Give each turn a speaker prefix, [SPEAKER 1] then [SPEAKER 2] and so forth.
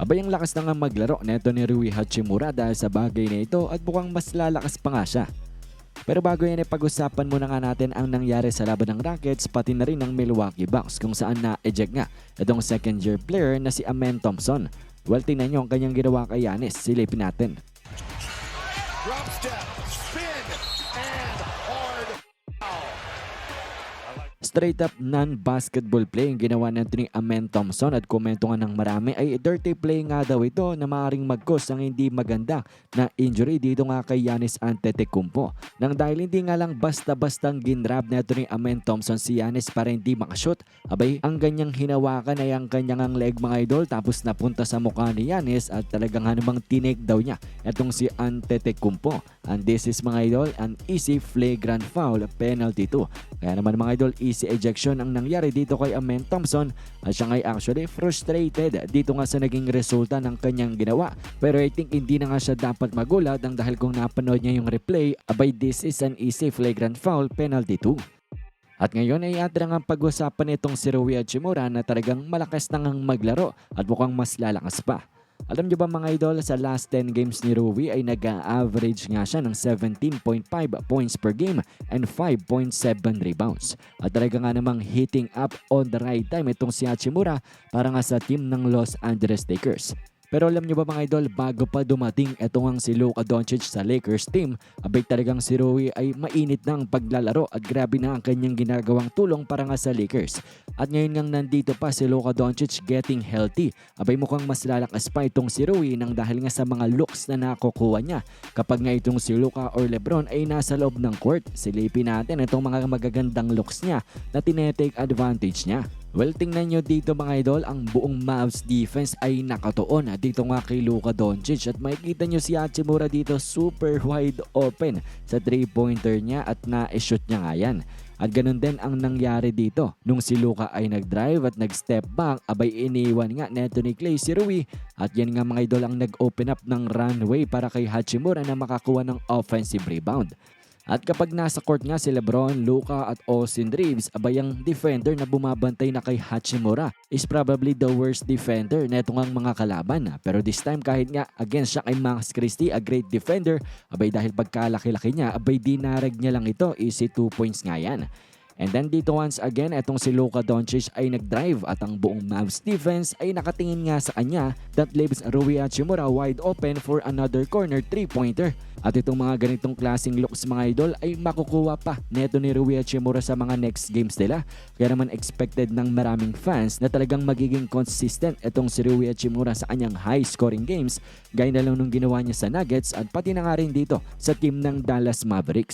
[SPEAKER 1] Abay ang lakas na nga maglaro neto ni Rui Hachimura dahil sa bagay na ito at mukhang mas lalakas pa nga siya. Pero bago yan ay pag-usapan muna nga natin ang nangyari sa laban ng Rockets pati na rin ng Milwaukee Bucks kung saan na-eject nga itong second year player na si Amen Thompson. Well, tingnan nyo ang kanyang ginawa kay Yanis. Silipin natin. Straight up non-basketball play ang ginawa ng ni Amen Thompson at komento nga ng marami ay dirty play nga daw ito na maaaring mag-cause ng hindi maganda na injury dito nga kay Yanis Antetokounmpo. Nang dahil hindi nga lang basta-bastang ginrab na ito ni Amen Thompson si Yanis para hindi makashoot. Abay, ang ganyang hinawakan ay ang kanyang ang leg mga idol tapos napunta sa mukha ni Yanis at talagang hanumang tinik daw niya itong si Antetokounmpo. And this is mga idol, an easy flagrant foul penalty 2. Kaya naman mga idol, easy ejection ang nangyari dito kay Amen Thompson at siya ngay actually frustrated dito nga sa naging resulta ng kanyang ginawa. Pero I think hindi na nga siya dapat magulat ang dahil kung napanood niya yung replay, abay this is an easy flagrant foul penalty 2. At ngayon ay atra nga pag-usapan itong si Rui Hachimura na talagang malakas na ngang maglaro at mukhang mas lalakas pa. Alam niyo ba mga idol, sa last 10 games ni Rui ay nag-average nga siya ng 17.5 points per game and 5.7 rebounds. At talaga nga namang hitting up on the right time itong si Hachimura para nga sa team ng Los Angeles Lakers. Pero alam niyo ba mga idol, bago pa dumating etong ang si Luka Doncic sa Lakers team, abay talagang si Rui ay mainit na ang paglalaro at grabe na ang kanyang ginagawang tulong para nga sa Lakers. At ngayon ngang nandito pa si Luka Doncic getting healthy, abay mukhang mas lalakas pa itong si Rui nang dahil nga sa mga looks na nakukuha niya. Kapag nga itong si Luka or Lebron ay nasa loob ng court, silipin natin itong mga magagandang looks niya na tinetake advantage niya. Well, tingnan nyo dito mga idol, ang buong Mavs defense ay nakatuon dito nga kay Luka Doncic at makikita nyo si Hachimura dito super wide open sa 3-pointer niya at na-shoot niya nga yan. At ganun din ang nangyari dito. Nung si Luka ay nag-drive at nag-step back, abay iniwan nga neto ni Clay si Rui at yan nga mga idol ang nag-open up ng runway para kay Hachimura na makakuha ng offensive rebound. At kapag nasa court nga si Lebron, Luka at Austin Reeves, abay ang defender na bumabantay na kay Hachimura is probably the worst defender na itong ang mga kalaban. Pero this time kahit nga against siya kay Max Christie, a great defender, abay dahil pagkalaki-laki niya, abay dinarag niya lang ito, easy 2 points nga yan. And then dito once again, etong si Luka Doncic ay nag-drive at ang buong Mavs defense ay nakatingin nga sa kanya that leaves Rui Hachimura wide open for another corner 3-pointer. At itong mga ganitong klaseng looks mga idol ay makukuha pa neto ni Rui Hachimura sa mga next games nila. Kaya naman expected ng maraming fans na talagang magiging consistent itong si Rui Hachimura sa kanyang high scoring games gaya na lang nung ginawa niya sa Nuggets at pati na nga rin dito sa team ng Dallas Mavericks.